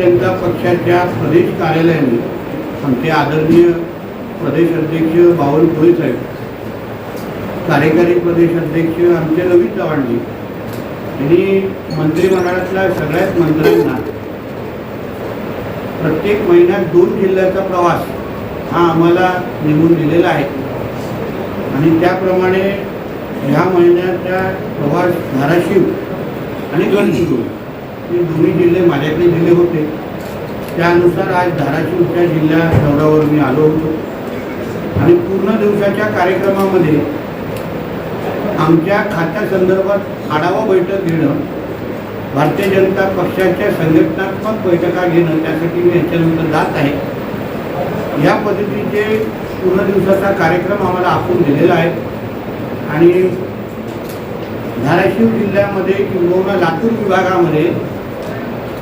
जनता पक्षाच्या प्रदेश कार्यालयाने आमचे आदरणीय प्रदेश अध्यक्ष बावनकुळे साहेब कार्यकारी प्रदेश अध्यक्ष आमचे रवी चव्हाणजी यांनी मंत्रिमंडळातल्या सगळ्याच मंत्र्यांना प्रत्येक महिन्यात दोन जिल्ह्याचा प्रवास हा आम्हाला नेमून दिलेला आहे. आणि त्याप्रमाणे ह्या महिन्याचा प्रवास धाराशिव आणि गडचिरोली हे दोन्ही जिल्हे माझ्याकडे दिले होते. त्यानुसार आज धाराशिवच्या जिल्ह्या दौऱ्यावर मी आलो होतो. आणि पूर्ण दिवसाच्या कार्यक्रमामध्ये आमच्या खात्यासंदर्भात आढावा बैठक घेणं भारतीय जनता पक्षाच्या संघटनात्मक बैठका घेणं त्यासाठी मी याच्यानंतर जात आहे. या पद्धतीचे पूर्ण दिवसाचा कार्यक्रम आम्हाला आखून दिलेला आहे. आणि धाराशिव जिल्ह्यामध्ये किंबहुना लातूर विभागामध्ये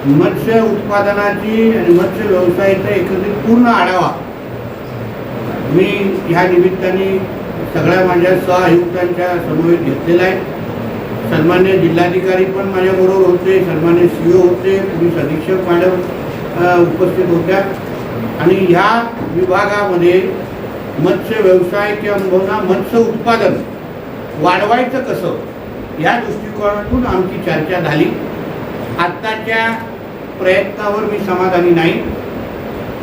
मत्स्य उत्पादनाची आणि मत्स्य व्यवसायाचा एकत्रित पूर्ण आढावा. मी ह्या निमित्ताने सगळ्या माझ्या सहआयुक्तांच्या समवेत घेतलेला आहे. सन्मान्य जिल्हाधिकारी पण माझ्याबरोबर होते सन्मान्य सी ओ होते पोलीस अधीक्षक मॅडम उपस्थित होत्या. आणि ह्या विभागामध्ये मत्स्य व्यवसाय किंवा मत्स्य उत्पादन वाढवायचं कसं या दृष्टिकोनातून आमची चर्चा झाली. आत्ताच्या प्रयत्नावर मी समाधानी नाही.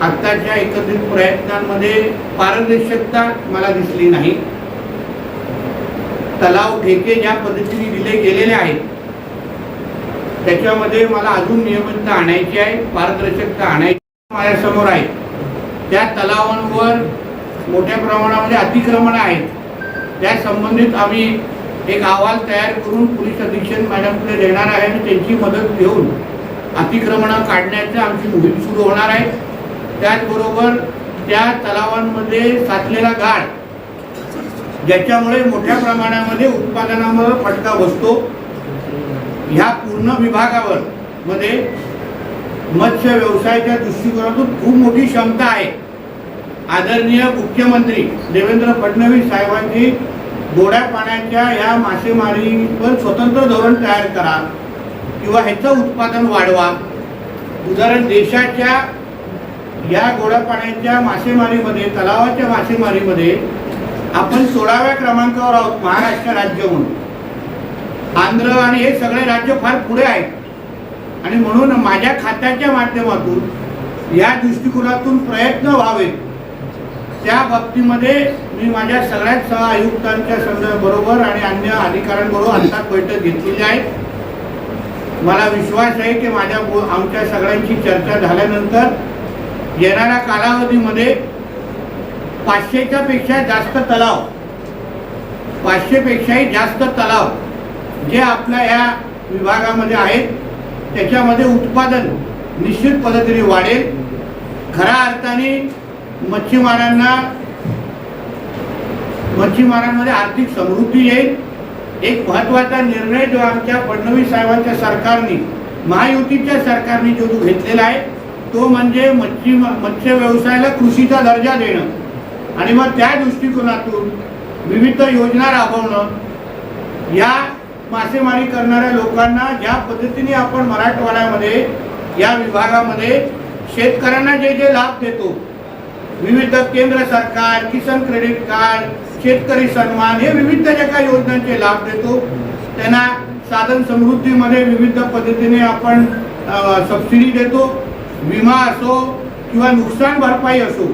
आत्ताच्या एकत्रित प्रयत्नांमध्ये पारदर्शकता मला दिसली नाही. तलाव ठेके ज्या पद्धतीने दिले गेलेले आहेत त्याच्यामध्ये मला अजून नियमितता आणायची आहे पारदर्शकता आणायची माझ्यासमोर आहे. त्या तलावांवर मोठ्या प्रमाणामध्ये अतिक्रमण आहेत. त्या संबंधित आम्ही एक अहवाल तयार करून पोलीस अधीक्षक मॅडमकडे देणार आहे आणि त्यांची मदत घेऊन अतिक्रमणं काढण्याची आमची मोहीम सुरू होणार आहे. त्याचबरोबर त्या तलावांमध्ये साचलेला गाळ ज्याच्यामुळे मोठ्या प्रमाणामध्ये उत्पादनामुळे फटका बसतो. ह्या पूर्ण विभागावर मध्ये मत्स्य व्यवसायाच्या दृष्टिकोनातून खूप मोठी क्षमता आहे. आदरणीय मुख्यमंत्री देवेंद्र फडणवीस साहेबांची गोड्या पाण्याच्या या मासेमारीवर स्वतंत्र धोरण तयार करा किंवा ह्याचं उत्पादन वाढवा. उदाहरण देशाच्या या गोड्या पाण्याच्या मासेमारीमध्ये तलावाच्या मासेमारीमध्ये आपण सोळाव्या क्रमांकावर आहोत महाराष्ट्र राज्य म्हणून. आंध्र आणि हे सगळे राज्य फार पुढे आहेत. आणि म्हणून माझ्या खात्याच्या माध्यमातून या दृष्टिकोनातून प्रयत्न व्हावेत. त्या बाबतीमध्ये मी माझ्या सगळ्याच सह आयुक्तांच्या संदर्भाबरोबर आणि अन्य अधिकाऱ्यांबरोबर आत्ताच बैठक घेतलेली आहे. मला विश्वास आहे की माझ्या बो- आमच्या सगळ्यांची चर्चा झाल्यानंतर येणाऱ्या कालावधीमध्ये पाचशेच्या पेक्षा जास्त तलाव पाचशेपेक्षाही जास्त तलाव जे आपल्या या विभागामध्ये आहेत त्याच्यामध्ये उत्पादन निश्चित पद्धतीने वाढेल. खऱ्या अर्थाने मच्छीमारांना मच्छीमारांमध्ये आर्थिक समृद्धी येईल. एक महत्त्वाचा निर्णय जो आमच्या फडणवीस साहेबांच्या सरकारने महायुतीच्या सरकारने जो जो घेतलेला आहे तो म्हणजे मच्छी मत्स्य व्यवसायाला कृषीचा दर्जा देणं. आणि मग त्या दृष्टिकोनातून विविध योजना राबवणं. या मासेमारी करणाऱ्या लोकांना ज्या पद्धतीने आपण मराठवाड्यामध्ये या विभागामध्ये शेतकऱ्यांना जे जे लाभ देतो विविध केंद्र सरकार किसान क्रेडिट कार्ड शेतकरी सन्मान हे विविध ज्या काही योजनांचे लाभ देतो. त्यांना साधन समृद्धीमध्ये विविध पद्धतीने आपण सबसिडी देतो. विमा असो किंवा नुकसान भरपाई असो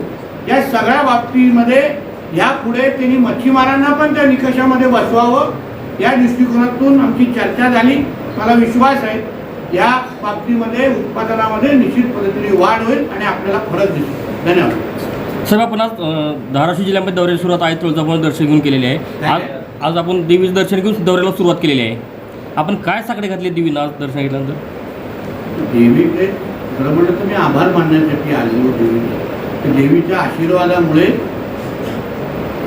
या सगळ्या बाबतीमध्ये ह्या पुढे त्यांनी मच्छीमारांना पण त्या निकषामध्ये बसवावं. या दृष्टिकोनातून आमची चर्चा झाली. मला विश्वास आहे या बाबतीमध्ये उत्पादनामध्ये निश्चित पद्धतीने वाढ होईल आणि आपल्याला फरक दिसेल. धन्यवाद. सर आपण आज अ, धाराशिव जिल्ह्यामध्ये दौऱ्याची सुरुवात आहे तुळजाभवानी दर्शन घेऊन केलेली आहे. आज आज आपण देवीचं दर्शन घेऊन दौऱ्याला सुरुवात केलेली आहे. आपण काय साकडे घातले देवीनं आज दर्शन घेतल्यानंतर? देवीचे खरं म्हटलं तर मी आभार मानण्यासाठी आलेलो देवीचे तर देवीच्या आशीर्वादामुळे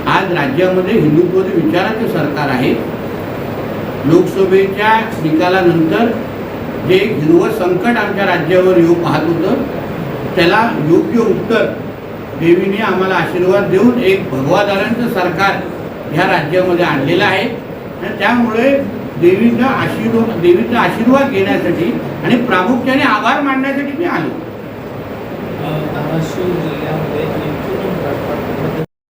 आज राज्यामध्ये हिंदुत्वचे विचाराचं सरकार आहे. लोकसभेच्या निकालानंतर जे एक हिरवं संकट आमच्या राज्यावर येऊ पाहत होतं त्याला योग्य उत्तर देवीने आम्हाला आशीर्वाद देऊन एक भगवादारांचं सरकार ह्या राज्यामध्ये आणलेलं आहे. आणि त्यामुळे देवीचा आशीर्वाद देवीचा आशीर्वाद घेण्यासाठी आणि प्रामुख्याने आभार मानण्यासाठी मी आलो.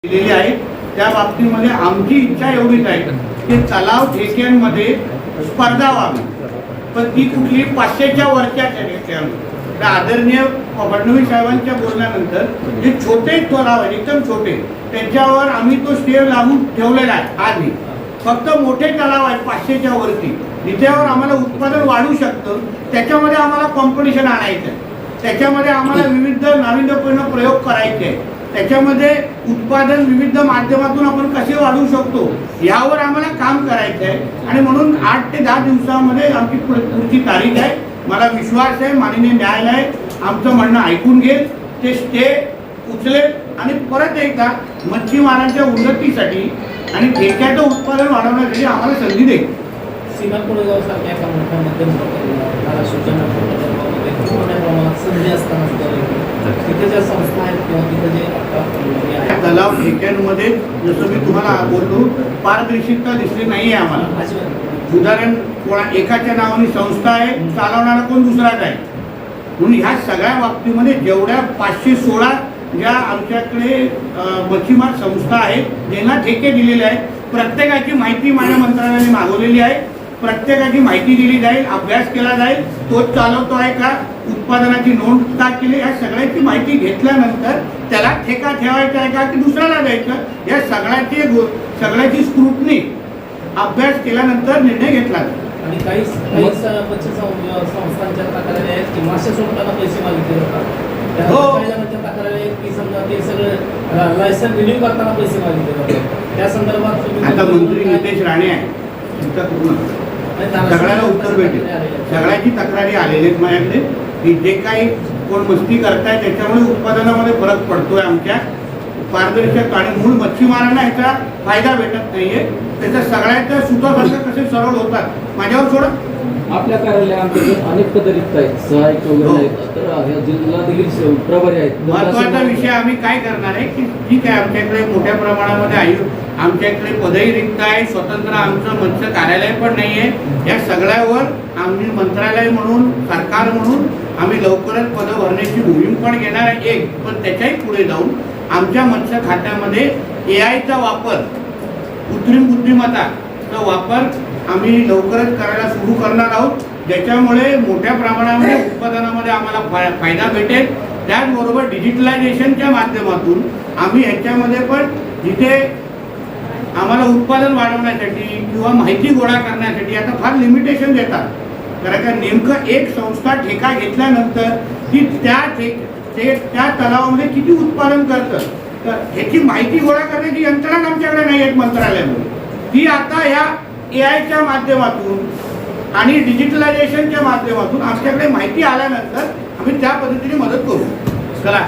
दिलेली आहे. त्या बाबतीमध्ये आमची इच्छा एवढीच आहे की तलाव ठेक्यांमध्ये स्पर्धा व्हावी. पण ती कुठली पाचशेच्या वरच्या ठेक्यांमध्ये आदरणीय फडणवीस साहेबांच्या बोलण्यानंतर जे छोटे तलाव आहेत एकदम छोटे त्यांच्यावर आम्ही तो स्टे लावून ठेवलेला आहे आधी फक्त मोठे तलाव आहेत पाचशेच्या वरती. जिच्यावर आम्हाला उत्पादन वाढू शकतं त्याच्यामध्ये आम्हाला कॉम्पिटिशन आणायचं आहे त्याच्यामध्ये आम्हाला विविध नाविन्यपूर्ण प्रयोग करायचे आहे त्याच्यामध्ये उत्पादन विविध माध्यमातून आपण कसे वाढवू शकतो यावर आम्हाला काम करायचं आहे आणि म्हणून आठ ते दहा दिवसामध्ये आमची पुढ- पुढची तारीख आहे. मला विश्वास आहे माननीय न्यायालय आमचं म्हणणं ऐकून घेईल. ते स्टे उचलेल. आणि परत एकदा मच्छीमारांच्या उन्नतीसाठी आणि ठेक्याचं उत्पादन वाढवण्यासाठी आम्हाला संधी देईल. सीमा कोळेगाव सारख्या एका मोठ्या मध्यम मोठ्या प्रमाणात संधी असताना सुद्धा तिथे ज्या संस्था आहेत किंवा तिथे जे तलाव ठेक्यांमध्ये जसं मी तुम्हाला बोललो पारदर्शकता दिसली नाही आहे आम्हाला. उदाहरण कोणा एकाच्या नावाने संस्था आहे चालवणारा कोण दुसराच आहे? म्हणून ह्या सगळ्या बाबतीमध्ये जेवढ्या पाचशे सोळा ज्या आमच्याकडे मच्छीमार संस्था आहेत ज्यांना ठेके दिलेले आहेत. प्रत्येकाची माहिती माझ्या मंत्रालयाने मागवलेली आहे. प्रत्येकाची माहिती दिली जाईल अभ्यास केला जाईल तोच चालवतो आहे का उत्पादनाची नोंद का केली या सगळ्याची माहिती घेतल्यानंतर त्याला ठेका ठेवायचा आहे का की दुसऱ्याला द्यायचं? या सगळ्याची सगळ्याची स्क्रुटनी अभ्यास केल्यानंतर निर्णय घेतला जाईल आणि काही काही संस्थांच्या तक्रारी आहेत की मासे सोडताना पैसे मागितले जातात. हो. तक्रारी आहेत की समजा ते सगळं लायसन रिन्यू करताना पैसे मागितले जातात. त्या संदर्भात आता मंत्री नितेश राणे आहे चिंता करू नका सगळ्याला उत्तर भेटेल. सगळ्याची तक्रारी आलेल्या आहेत माझ्याकडे की जे काही कोण मस्ती करताय त्याच्यामुळे उत्पादनामध्ये फरक पडतोय आमच्या. पारदर्शक आणि मूळ मच्छीमारांना याचा फायदा भेटत नाहीये. त्याच्या सगळ्याच्या सुतासारखं कसे सरळ होतात माझ्यावर सोडा. आपल्या कार्यालयामध्ये अनेक पदरिक्त आहेत. सहाय्यक वगैरे हो. आहेत. तर ह्या जिल्हा देखील प्रभारी आहेत. महत्त्वाचा विषय आम्ही काय करणार आहे की ठीक आहे आमच्याकडे मोठ्या प्रमाणामध्ये आमच्या आमच्याकडे पदही रिक्त आहे स्वतंत्र आमचं मंच कार्यालय पण नाही आहे या सगळ्यावर आम्ही मंत्रालय म्हणून सरकार म्हणून आम्ही लवकरच पदं भरण्याची मोहीम पण घेणार आहे एक पण त्याच्याही पुढे जाऊन आमच्या मत्स्य खात्यामध्ये ए आयचा वापर कृत्रिम बुद्धिमत्ताचा वापर आम्ही लवकरच करायला सुरू करणार आहोत. ज्याच्यामुळे मोठ्या प्रमाणामध्ये उत्पादनामध्ये आम्हाला फायदा भेटेल. त्याचबरोबर डिजिटलायझेशनच्या माध्यमातून आम्ही ह्याच्यामध्ये पण जिथे आम्हाला उत्पादन वाढवण्यासाठी किंवा माहिती गोळा करण्यासाठी आता फार लिमिटेशन देतात. कारण का नेमकं एक संस्था ठेका घेतल्यानंतर ती त्या ठे ते त्या तलावामध्ये किती उत्पादन करतं? तर ह्याची माहिती गोळा करण्याची यंत्रणा आमच्याकडे नाही आहेत मंत्रालयामध्ये. ती आता या ए आयच्या माध्यमातून आणि डिजिटलायझेशनच्या माध्यमातून आमच्याकडे माहिती आल्यानंतर आम्ही त्या पद्धतीने मदत करू. चला.